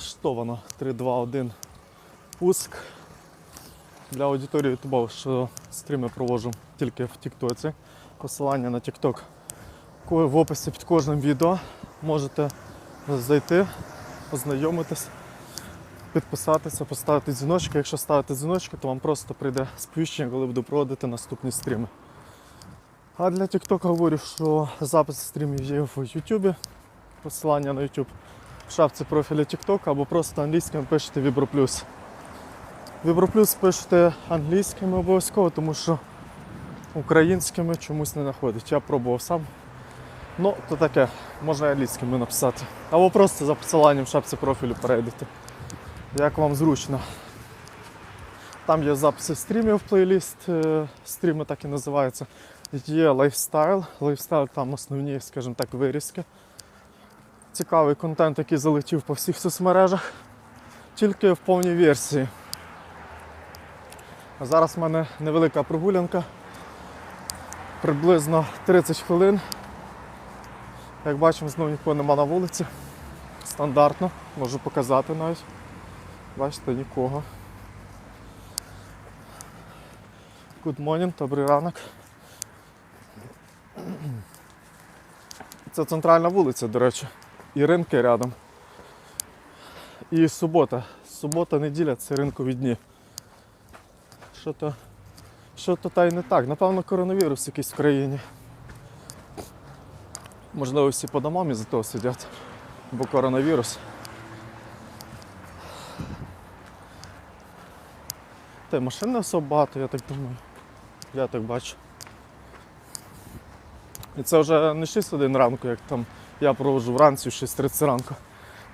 Штовано 3, 2, 1. Пуск. Для аудиторії Ютуба, що стріми проводжу тільки в Тіктоці. Посилання на Тікток в описі під кожним відео. Можете зайти, ознайомитись, підписатися, поставити дзвіночки. Якщо ставите дзвіночки, то вам просто прийде сповіщення, коли буду проводити наступні стріми. А для TikTok говорю, що запис стрімів є в YouTube, посилання на YouTube в шапці профіля TikTok або просто англійським пишете Vibro+. Vibro пишете англійськими обов'язково, тому що українськими чомусь не знаходить. Я пробував сам. Ну, то таке, можна англійськими написати. Або просто за посиланням в шапці профілю перейдете. Як вам зручно. Там є записи стрімів, плейліст, е, стріми так і називаються. Є лайфстайл. Лайфстайл там основні, скажімо так, вирізки. Цікавий контент, який залетів по всіх соцмережах, тільки в повній версії. Зараз в мене невелика прогулянка, приблизно 30 хвилин. Як бачимо, знову нікого нема на вулиці. Стандартно, можу показати навіть. Бачите, нікого. Good morning, добрий ранок. Це центральна вулиця, до речі. І ринки рядом. І субота. Субота, неділя це ринкові дні. Що то, що то та й не так. Напевно, коронавірус якийсь в країні. Можливо, всі по домам із-за того сидять, бо коронавірус. Та машин не особо багато, я так думаю. Я так бачу. І це вже не 6 годин ранку, як там я проводжу вранці в 6.30 ранку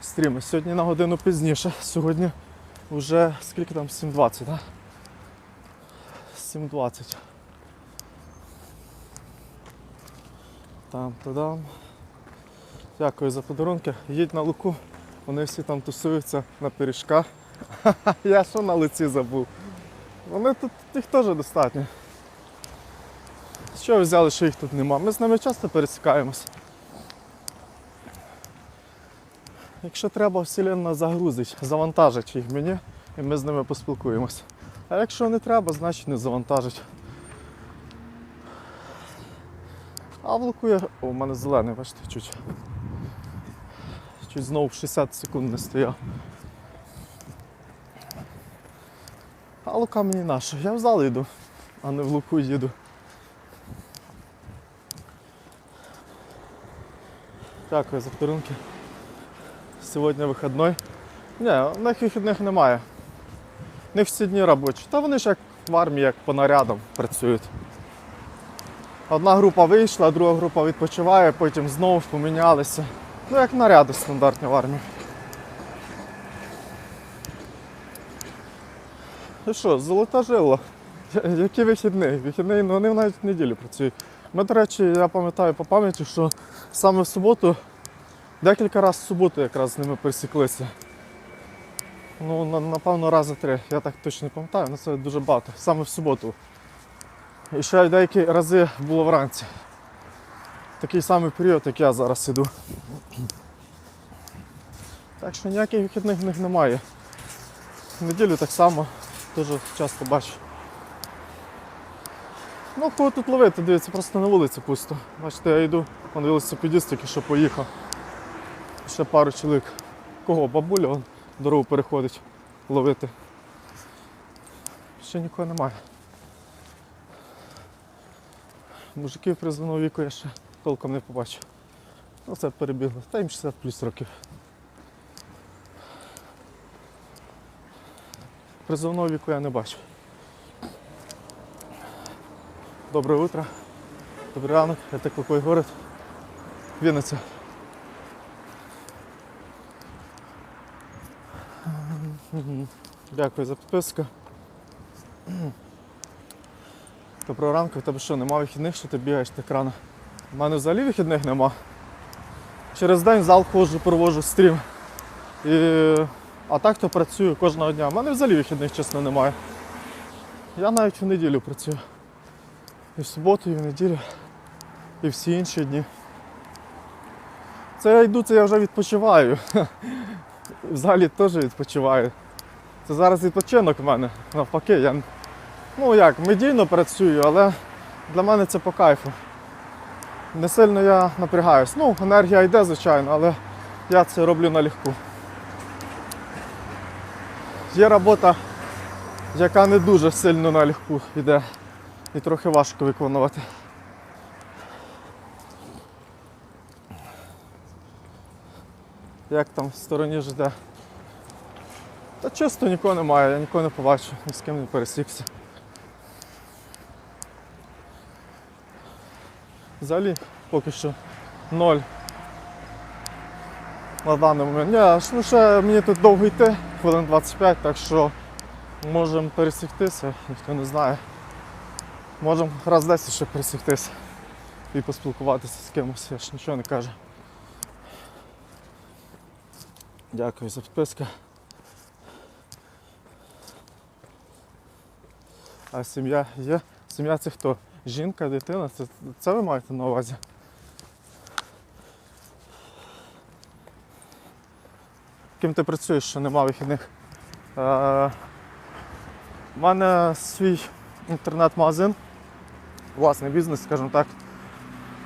стріми. Сьогодні на годину пізніше. Сьогодні вже скільки там 7.20, так? 7.20. Там тадам. Дякую за подарунки. Їдь на луку. Вони всі там тусуються на пиріжках. Я що на лиці забув? Вони тут їх теж достатньо. Що ви взяли, що їх тут нема? Ми з ними часто пересікаємось. Якщо треба, вселенна загрузить, завантажить їх мені і ми з ними поспілкуємось. А якщо не треба, значить не завантажить. А я... О, у мене зелений, бачите, чуть. Чуть знову 60 секунд не стояв. А лука мені наша. Я в зал йду, а не в луку їду. Дякую за подарунки. Сьогодні вихідний. Ні, у них вихідних немає. У них всі дні робочі. Та вони ж як в армії, як по нарядам працюють. Одна група вийшла, друга група відпочиває, потім знову помінялися. Ну, як наряди стандартні в армії. І що, золота жила. Які вихідні? Вихідні, ну вони навіть в неділю працюють. Ми, до речі, я пам'ятаю по пам'яті, що саме в суботу, декілька разів в суботу якраз з ними пересіклися. Ну, напевно, рази три. Я так точно не пам'ятаю, але це дуже багато. Саме в суботу. І ще деякі рази було вранці. Такий самий період, як я зараз іду. Так що ніяких вихідних в них немає. В неділю так само, дуже часто бачу. Ну, кого тут ловити, дивіться, просто на вулиці пусто. Бачите, я йду, вон велосипедист тільки що поїхав. Ще пару чоловік. Кого? Бабуля вон дорогу переходить ловити. Ще нікого немає. Мужиків призовного віку я ще толком не побачив. Ну це перебігло. Та їм 60 плюс років. Призовного віку я не бачу. Доброе утро. Добрий ранок. Это какой город? Вінниця. Дякую за підписку. Доброго ранку, в тебе що, нема вихідних, що ти бігаєш так рано? У мене взагалі вихідних нема. Через день в зал ходжу, проводжу стрім. І... А так то працюю кожного дня. У мене взагалі вихідних, чесно, немає. Я навіть в неділю працюю. І в суботу, і в неділю, і всі інші дні. Це я йду, це я вже відпочиваю. взагалі теж відпочиваю. Це зараз відпочинок в мене. Навпаки, я ну як, медійно працюю, але для мене це по кайфу. Не сильно я напрягаюсь. Ну, енергія йде, звичайно, але я це роблю налегку. Є робота, яка не дуже сильно налегку йде і трохи важко виконувати. Як там в стороні жде? Та чисто нікого немає, я нікого не побачу, ні з ким не пересікся. Взагалі поки що ноль. На даний момент. Ні, ще мені тут довго йти, хвилин 25, так що можемо пересіктися, ніхто не знає. Можемо раз 10 ще пересіктися і поспілкуватися з кимось, я ж нічого не кажу. Дякую за підписку. А сім'я є? Сім'я це хто? Жінка, дитина? Це, це ви маєте на увазі? Ким ти працюєш, що нема вихідних? Е, У мене свій інтернет-магазин, власний бізнес, скажімо так.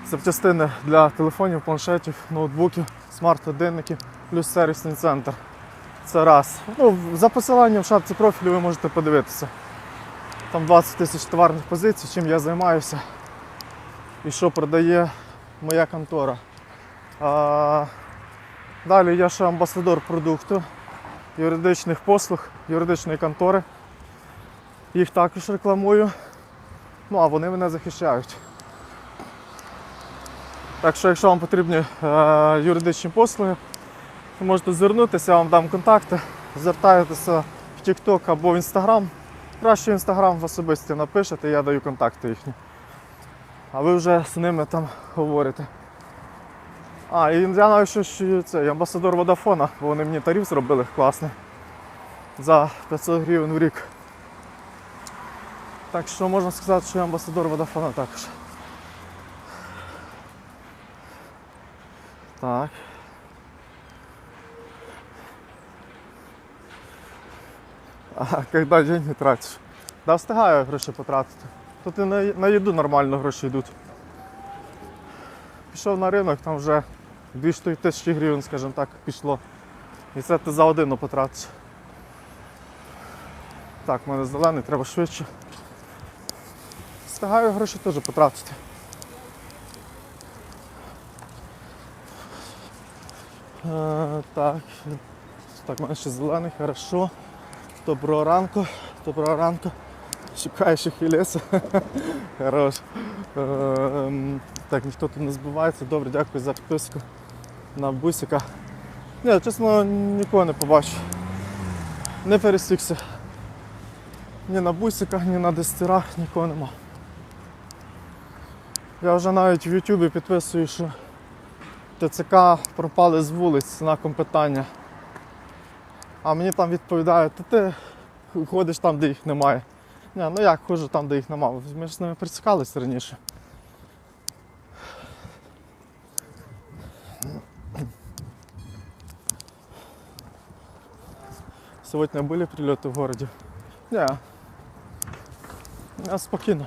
Запчастини для телефонів, планшетів, ноутбуків, смарт-годинників, плюс сервісний центр. Це раз. Ну, за посиланням в шапці профілю ви можете подивитися. Там 20 тисяч товарних позицій, чим я займаюся і що продає моя контора. А, далі я ще амбасадор продукту, юридичних послуг, юридичної контори. Їх також рекламую. Ну а вони мене захищають. Так що, якщо вам потрібні е, юридичні послуги, ви можете звернутися, я вам дам контакти, звертаєтеся в TikTok або в Instagram. Краще Instagram в особисті напишете, я даю контакти їхні. А ви вже з ними там говорите. А, і я навіть що ще це, амбасадор Водафона, бо вони мені тариф зробили класний. За 500 гривень в рік. Так що можна сказати, що я амбасадор Водафона також. Так. А когда деньги тратиш? Да встигаю гроші потратити. Тут і на, на їду нормально гроші йдуть. Пішов на ринок, там вже 200 тисячі гривень, скажімо так, пішло. І це ти за годину потратиш. Так, в мене зелений, треба швидше. Встигаю гроші теж потратити. Е, так. Так, в мене ще зелений, хорошо. Доброго ранку, доброго ранку. Шукаю ще хвилеса. Хорош. Ем, Так, ніхто тут не збивається. Добре, дякую за підписку на бусика. Ні, чесно, нікого не побачу. Не пересікся. Ні на бусиках, ні на десятирах, нікого нема. Я вже навіть в Ютубі підписую, що ТЦК пропали з вулиць знаком питання. А мені там відповідають, та ти ходиш там, де їх немає. Ні, ну як ходжу там, де їх немає. Ми ж з ними пересікалися раніше. Сьогодні були прильоти в городі? Ні. Я спокійно.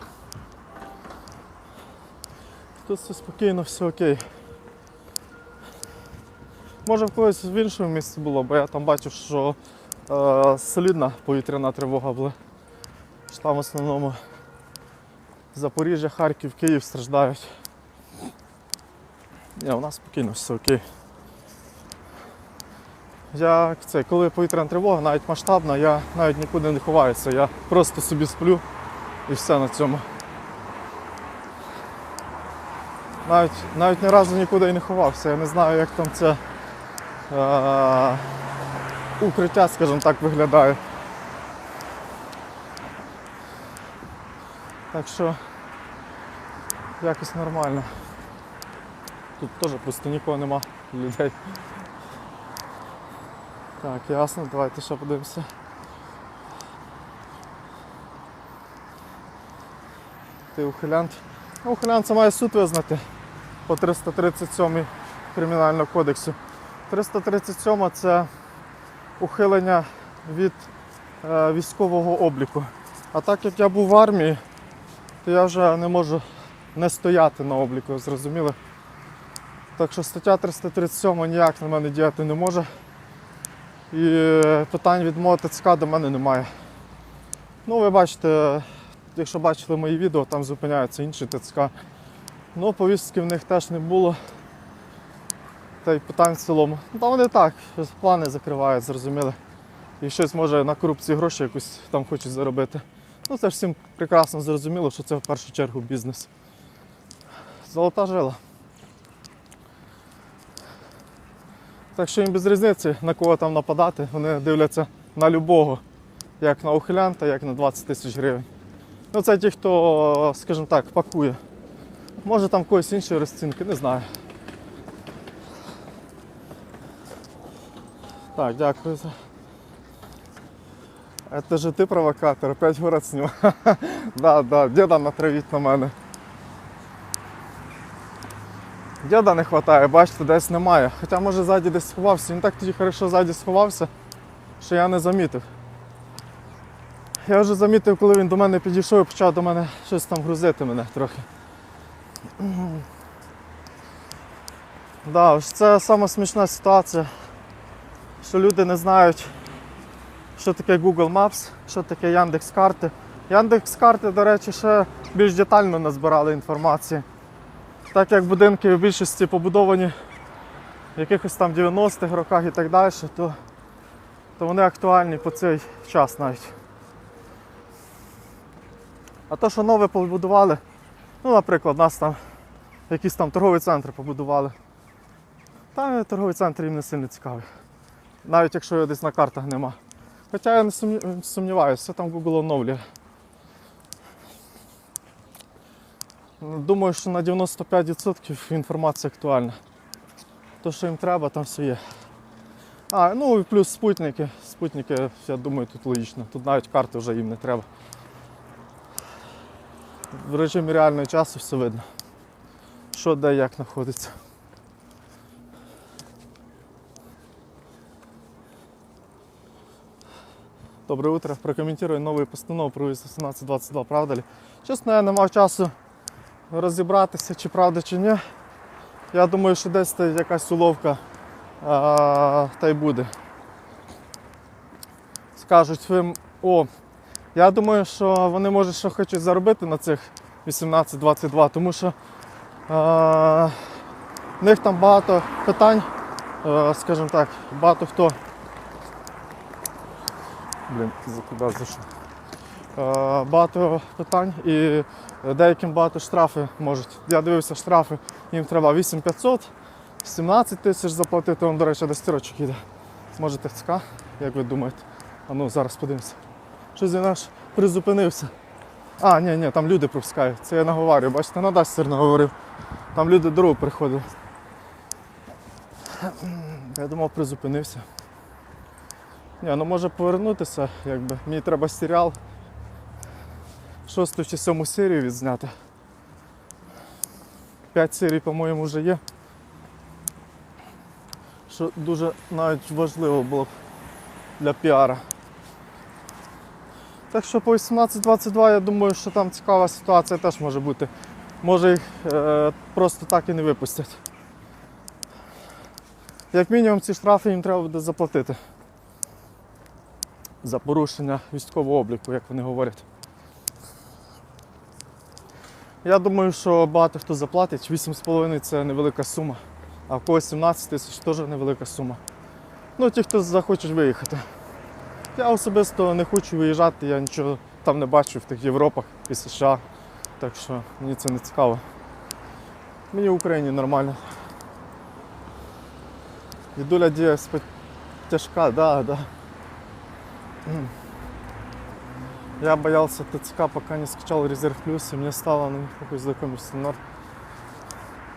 Тут все спокійно, все окей. Може в когось в іншому місці було, бо я там бачив, що е, солідна повітряна тривога була. Що там в основному Запоріжжя, Харків, Київ страждають. Ні, у нас спокійно, все окей. Я це, коли повітряна тривога, навіть масштабна, я навіть нікуди не ховаюся, я просто собі сплю і все на цьому. Навіть, навіть ні разу нікуди і не ховався. Я не знаю, як там це укриття, скажімо так, виглядає. Так що якось нормально. Тут теж просто нікого нема людей. Так, ясно, давайте ще подивимося. Ти ухилянт. Ну, ухилянця має суд визнати по 337 кримінального кодексу. 337 це ухилення від е, військового обліку. А так як я був в армії, то я вже не можу не стояти на обліку, зрозуміли? Так що стаття 337 ніяк на мене діяти не може. І е, питань від мого ТЦК до мене немає. Ну, ви бачите, якщо бачили мої відео, там зупиняються інші ТЦК. Ну, повістки в них теж не було. Та й питань в цілому. Ну, та вони так, плани закривають, зрозуміли. І щось може на корупції гроші якусь там хочуть заробити. Ну, це ж всім прекрасно зрозуміло, що це в першу чергу бізнес. Золота жила. Так що їм без різниці, на кого там нападати, вони дивляться на любого, як на ухилянта, як на 20 тисяч гривень. Ну це ті, хто, скажімо так, пакує. Може там когось іншої розцінки, не знаю. Так, дякую за. Это же ты провокатор, опять город снил. да, да, деда натравіть на мене. Діда не вистачає, бачите, десь немає. Хоча може ззаді десь сховався. Він так тоді хорошо ззаді сховався, що я не замітив. Я вже замітив, коли він до мене підійшов і почав до мене щось там грузити мене трохи. Да, ось це сама смішна ситуація, що люди не знають, що таке Google Maps, що таке Яндекс карти. Яндекс карти, до речі, ще більш детально назбирали інформації. Так як будинки в більшості побудовані в якихось там 90-х роках і так далі, то, то вони актуальні по цей час навіть. А то, що нове побудували, ну, наприклад, нас там якийсь там торговий центр побудували. Та торговий центр їм не сильно цікавий. Навіть якщо його десь на картах нема. Хоча я не сумніваюся, все там Google оновлює. Думаю, що на 95% інформація актуальна. То, що їм треба, там все є. А, ну і плюс спутники. Спутники, я думаю, тут логічно. Тут навіть карти вже їм не треба. В режимі реального часу все видно. Що де як знаходиться. Доброе утро. Прокомментирую новую постанову про 1822, правда ли? Чесно, я не мав часу розібратися, чи правда, чи ні. Я думаю, що десь якась уловка а, та й буде. Скажуть їм, о, я думаю, що вони може що хочуть заробити на цих 18-22, тому що а, в них там багато питань, а, скажімо так, багато хто. Блін, за куди зайшов? Е, багато питань і деяким багато штрафи можуть. Я дивився штрафи, їм треба 8500, 17 тисяч заплатити, вам, до речі, до стірочок іде. Може ТЦК, як ви думаєте? А ну зараз подивимося. Щось він аж призупинився. А, ні, ні, там люди пропускають. Це я наговарюю, бачите, на Дастер наговорив. Там люди дорогу приходили. Я думав, призупинився. Ні, ну може повернутися, якби. Мені треба серіал шосту чи сьому серію відзняти. П'ять серій, по-моєму, вже є. Що дуже навіть важливо було б для піара. Так що по 18-22 я думаю, що там цікава ситуація теж може бути. Може їх е, просто так і не випустять. Як мінімум ці штрафи їм треба буде заплатити за порушення військового обліку, як вони говорять. Я думаю, що багато хто заплатить. 8,5 це невелика сума, а в когось 17 тисяч теж невелика сума. Ну, ті, хто захочуть виїхати. Я особисто не хочу виїжджати, я нічого там не бачу в тих Європах і США. Так що мені це не цікаво. Мені в Україні нормально. Дідуля діє тяжка, да, да. Я боялся ТЦК, пока не скачал резерв плюс, и мне стало на них похуй знайомитися. нар-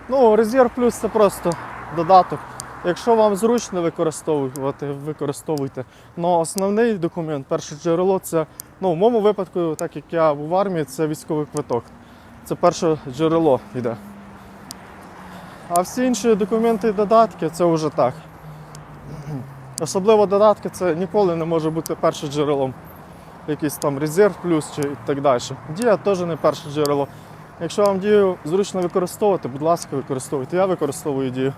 Ну, резерв плюс це просто додаток. Якщо вам зручно використовувати, використовуйте. Но основний документ, перше джерело, це, ну, в моєму випадку, так як я в армії, це військовий квиток. Це перше джерело йде. А всі інші документи і додатки це вже так. Особливо додатки це ніколи не може бути першим джерелом. Якийсь там резерв плюс чи і так далі. Дія теж не перше джерело. Якщо вам дію зручно використовувати, будь ласка, використовуйте. Я використовую дію.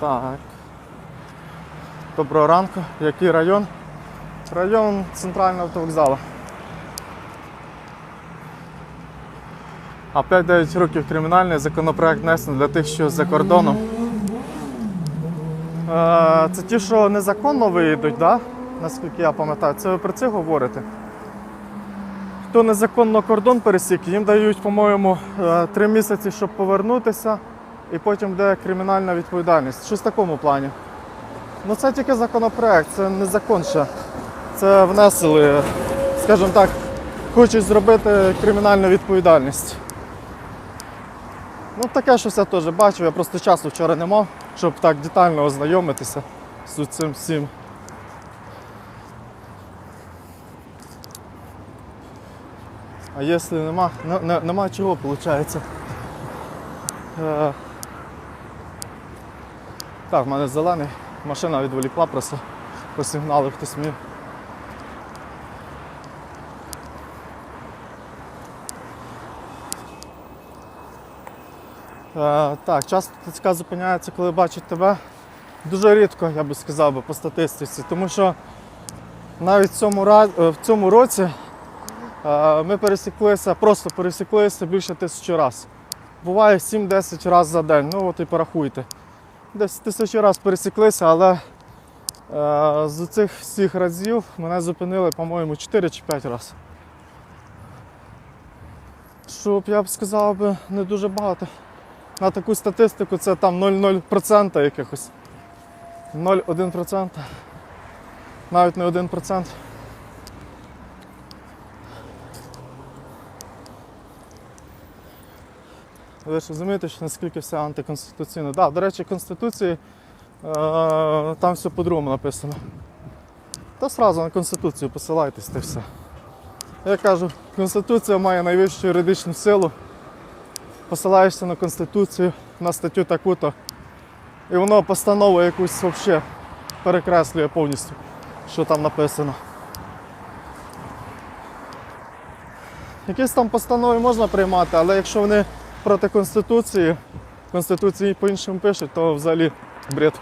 Так. Доброго ранку. Який район? Район центрального автовокзалу. А 5-9 років кримінальний законопроект внесений для тих, що за кордоном. Е, Це ті, що незаконно виїдуть, да? наскільки я пам'ятаю. Це ви про це говорите? Хто незаконно кордон пересік, їм дають, по-моєму, 3 місяці, щоб повернутися, і потім буде кримінальна відповідальність. Щось в такому плані. Ну це тільки законопроект, це не закон ще. Це внесли, скажімо так, хочуть зробити кримінальну відповідальність. Ну таке щось я теж бачив, я просто часу вчора не мав, щоб так детально ознайомитися з цим всім. А якщо нема, не, не, нема чого, виходить. Е, так, в мене зелений, машина відволікла просто по сигналу хтось мені. Так, часто ТЦК зупиняється, коли бачить тебе. Дуже рідко, я би сказав, би, по статистиці, тому що навіть в цьому, е, в цьому році е, ми пересіклися, просто пересіклися більше тисячі разів. Буває 7-10 разів за день, ну от і порахуйте. Десь тисячі разів пересіклися, але е, з цих всіх разів мене зупинили, по-моєму, 4 чи 5 разів. Щоб я б сказав би, не дуже багато. На таку статистику це там 0,0% якихось. 0,1%. Навіть не 1%. Ви ж розумієте, що наскільки все антиконституційно. Да, до речі, Конституції е, там все по-другому написано. Та сразу на Конституцію посилайтесь та все. Я кажу, Конституція має найвищу юридичну силу. Посилаєшся на Конституцію, на статтю таку-то, і воно постанову якусь взагалі перекреслює повністю, що там написано. Якісь там постанови можна приймати, але якщо вони проти Конституції, Конституції по-іншому пишуть, то взагалі бред.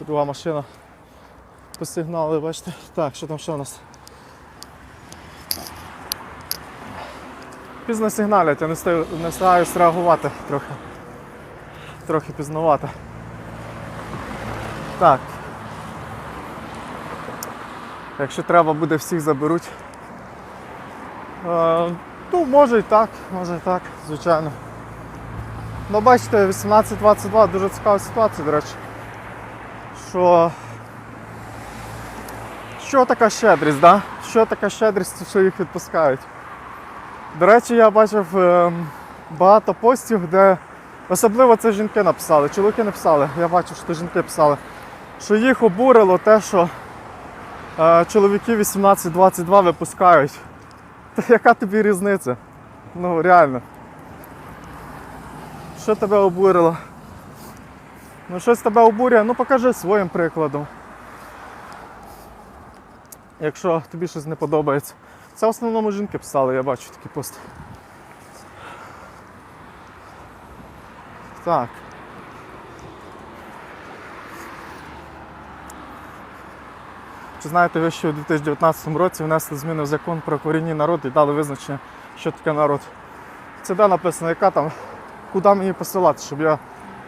Друга машина. Посигнали, бачите. Так, що там ще у нас? Пізно сигналять, я не стаю, не стараюсь реагувати трохи. Трохи пізнавато. Так. Якщо треба буде, всіх заберуть. Е, ну, може і так, може і так, звичайно. Ну, бачите, 18-22 дуже цікава ситуація, до речі. Що що така щедрість, да? Що така щедрість, що їх відпускають? До речі, я бачив ем, багато постів, де особливо це жінки написали, чоловіки написали, я бачив, що жінки писали, що їх обурило те, що е, чоловіки 18-22 випускають. Та яка тобі різниця? Ну реально. Що тебе обурило? Ну щось тебе обурює, ну покажи своїм прикладом. Якщо тобі щось не подобається. Це в основному жінки писали, я бачу такі пости. Так. Чи знаєте ви, що у 2019 році внесли зміни в закон про корінні народи і дали визначення, що таке народ? Це де написано, яка там, куди мені посилати, щоб я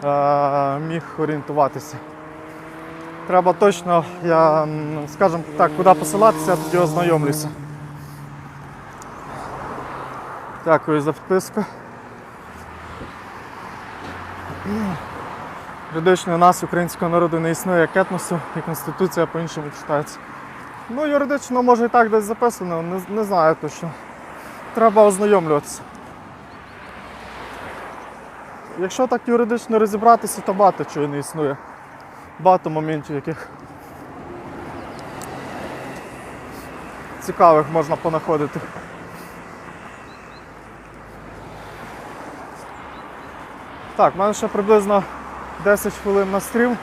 е, міг орієнтуватися. Треба точно, я, скажімо так, куди посилатися, я тоді ознайомлюся. Дякую за підписку. Юридично у нас українського народу не існує як етносу, і Конституція по-іншому читається. Ну, юридично може і так десь записано, не, не знаю точно. Треба ознайомлюватися. якщо так юридично розібратися, то багато чого не існує. Багато моментів, яких цікавих можна понаходити. Так, в мене ще приблизно 10 хвилин на стрім,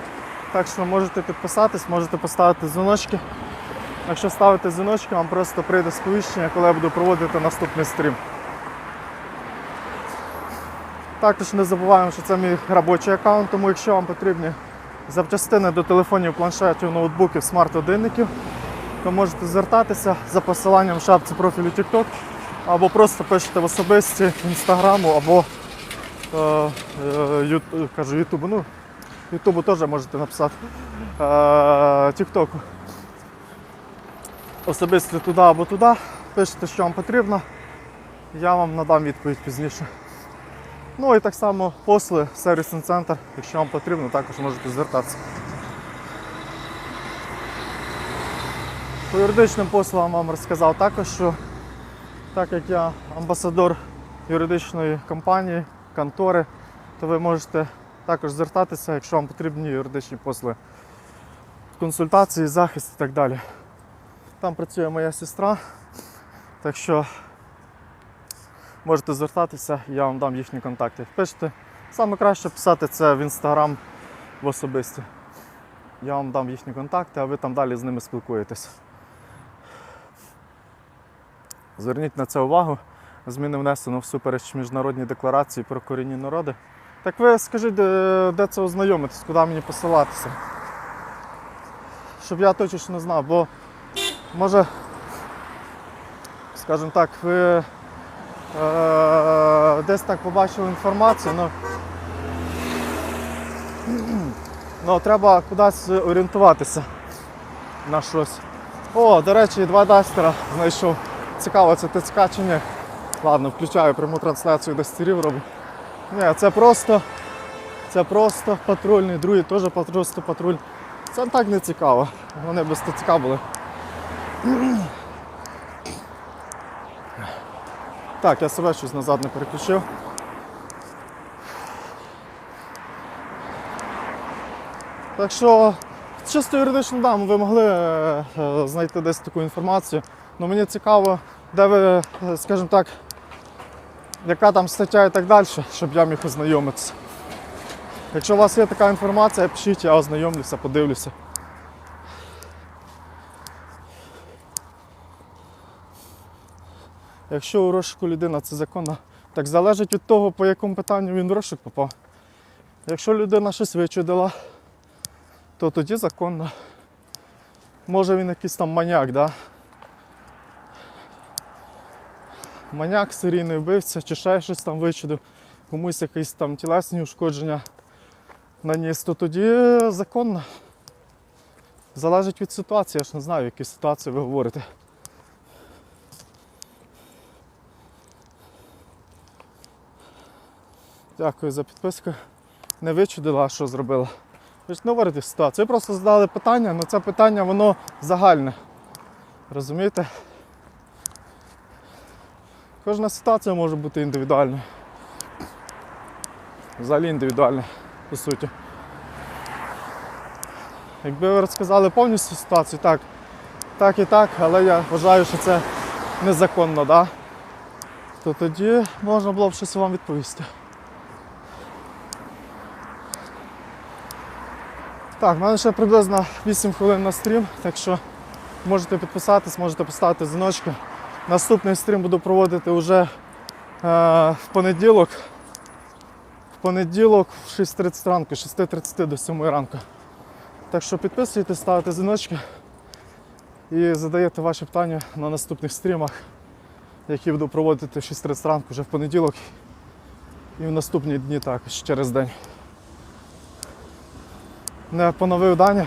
так що можете підписатись, можете поставити дзвіночки. Якщо ставите дзвіночки, вам просто прийде сповіщення, коли я буду проводити наступний стрім. Також не забуваємо, що це мій робочий аккаунт, тому якщо вам потрібні запчастини до телефонів, планшетів, ноутбуків, смарт-годинників, то можете звертатися за посиланням в шапці профілю TikTok або просто пишете в особисті інстаграму або е, е, кажу, Ютубу. Ну, Ютубу теж можете написати. Е. Особисто туди або туди. Пишете, що вам потрібно. Я вам надам відповідь пізніше. Ну і так само посли, сервісний центр, якщо вам потрібно, також можете звертатися. По юридичним послугам вам розказав також, що так як я амбасадор юридичної компанії, контори, то ви можете також звертатися, якщо вам потрібні юридичні послуги. Консультації, захист і так далі. Там працює моя сестра, так що можете звертатися, я вам дам їхні контакти. Пишете. Саме краще писати це в інстаграм в особисті. Я вам дам їхні контакти, а ви там далі з ними спілкуєтесь. Зверніть на це увагу. Зміни внесено всупереч міжнародній декларації про корінні народи. Так ви скажіть, де, де це ознайомитись, куди мені посилатися? Щоб я точно знав, бо може, скажімо так, ви е, десь так побачили інформацію, ну, ну треба кудись орієнтуватися на щось. О, до речі, два дастера знайшов. Цікаво, це ТЦК чи ні. Ладно, включаю пряму трансляцію дастерів роблю. Ні, це просто. Це просто патрульний, другий теж просто патруль. Це так не цікаво. Вони без ТЦК були. Так, я себе щось назад не переключив. Так що, чисто юридично да, ви могли е, е, знайти десь таку інформацію. Ну мені цікаво, де ви, е, скажімо так, яка там стаття і так далі, щоб я міг ознайомитися. Якщо у вас є така інформація, пишіть, я ознайомлюся, подивлюся. Якщо у розшуку людина це законно, так залежить від того, по якому питанню він в розшук попав. Якщо людина щось вичудила, то тоді законно. Може він якийсь там маняк, да? Маняк, серійний вбивця, чи ще щось там вичудив, комусь якісь там тілесні ушкодження наніс, то тоді законно. Залежить від ситуації, я ж не знаю, в якій ситуації ви говорите. Дякую за підписку. Не вичудила, що зробила. Ви ж не говорите ситуацію. Ви просто задали питання, але це питання воно загальне. Розумієте? Кожна ситуація може бути індивідуальною. Взагалі індивідуальна, по суті. Якби ви розказали повністю ситуацію, так, так і так, але я вважаю, що це незаконно, да? то тоді можна було б щось вам відповісти. Так, в мене ще приблизно 8 хвилин на стрім, так що можете підписатись, можете поставити дзвіночки. Наступний стрім буду проводити вже е, в понеділок. В понеділок в 6.30 ранку, 6.30 до 7 ранку. Так що підписуйтесь, ставите дзвіночки і задаєте ваші питання на наступних стрімах, які буду проводити в 6.30 ранку вже в понеділок і в наступні дні також через день. Не поновив дані.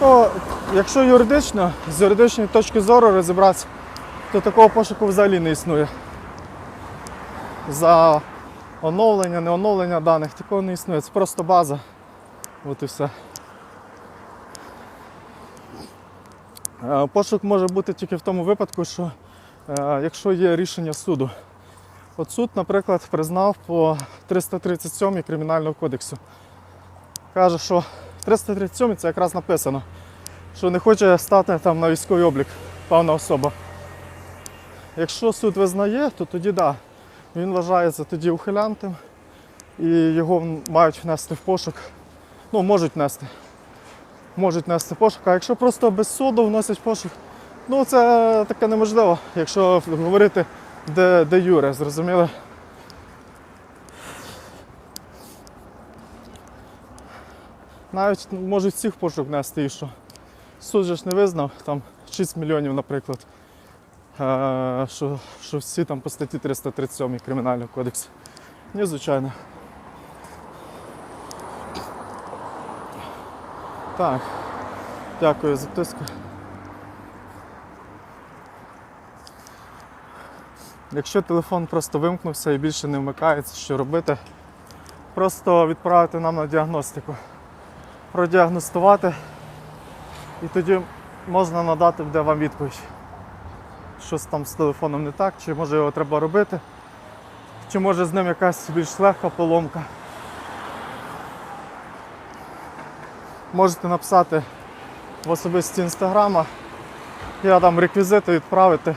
Ну, якщо юридично, з юридичної точки зору розібратися, то такого пошуку взагалі не існує. За оновлення, не оновлення даних, такого не існує. Це просто база. От і все. Е, Пошук може бути тільки в тому випадку, що е, якщо є рішення суду. От суд, наприклад, признав по 337 Кримінального кодексу. Каже, що 337 це якраз написано, що не хоче стати там на військовий облік певна особа. Якщо суд визнає, то тоді да, він вважається тоді ухилянтом і його мають внести в пошук. Ну, можуть внести. Можуть внести пошук. А якщо просто без суду вносять пошук, ну це таке неможливо, якщо говорити де, де юре, зрозуміли? Навіть можуть всіх пошук внести і що. Суд же ж не визнав, там 6 мільйонів, наприклад. Е, що, що всі там по статті 337 Кримінального кодексу. Ні, звичайно. Так. Дякую за тиску. Якщо телефон просто вимкнувся і більше не вмикається, що робити? Просто відправити нам на діагностику. Продіагностувати і тоді можна надати буде вам відповідь. Щось там з телефоном не так, чи може його треба робити, чи може з ним якась більш легка поломка. Можете написати в особисті інстаграма, я дам реквізити відправити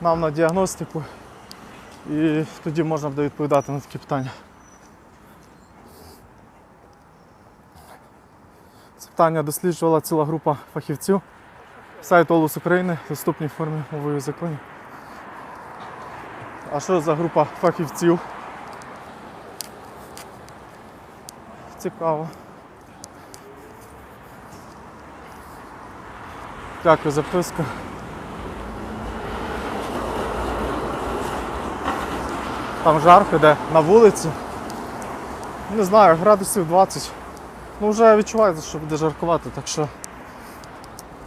нам на діагностику і тоді можна буде відповідати на такі питання. Це питання досліджувала ціла група фахівців. Сайт Олус України в доступній формі мовою законів. А що за група фахівців? Цікаво. Дякую за вписку. Там жарко де на вулиці. Не знаю, градусів 20. Ну вже відчувається, що буде жаркувати, так що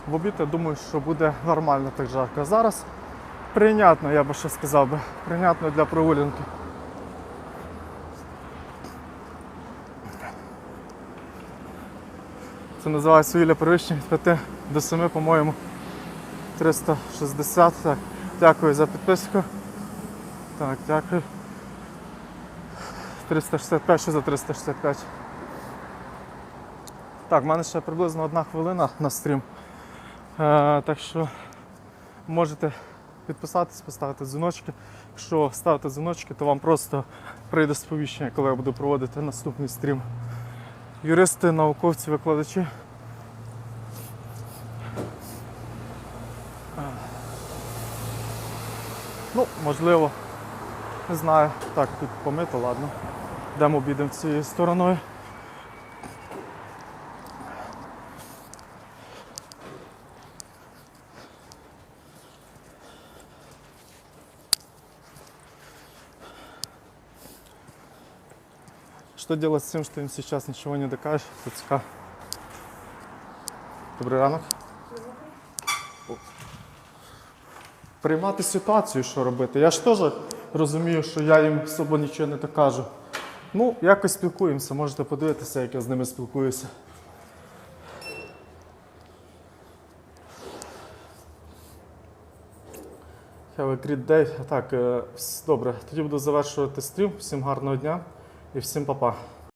в обід я думаю, що буде нормально так жарко. Зараз прийнятно, я би ще сказав би. Прийнятно для прогулянки. Це називається вілля перевищення від 5 до 7, по-моєму. 360. Так. Дякую за підписку. Так, дякую. 365, що за 365. Так, в мене ще приблизно одна хвилина на стрім. Е, так що можете підписатись, поставити дзвіночки. Якщо ставите дзвіночки, то вам просто прийде сповіщення, коли я буду проводити наступний стрім. Юристи, науковці, викладачі. Е. Ну, можливо, не знаю. Так, тут помито, ладно. Йдемо обійдемо цією стороною. Что делать с тем, что им сейчас ничего не докажешь? ТЦК. Добрий ранок. Приймати ситуацію, що робити. Я ж теж розумію, що я їм особо нічого не докажу. Ну, якось спілкуємося, можете подивитися, як я з ними спілкуюся. Have a great day. Так, е, добре, тоді буду завершувати стрім. Всім гарного дня і всім па-па.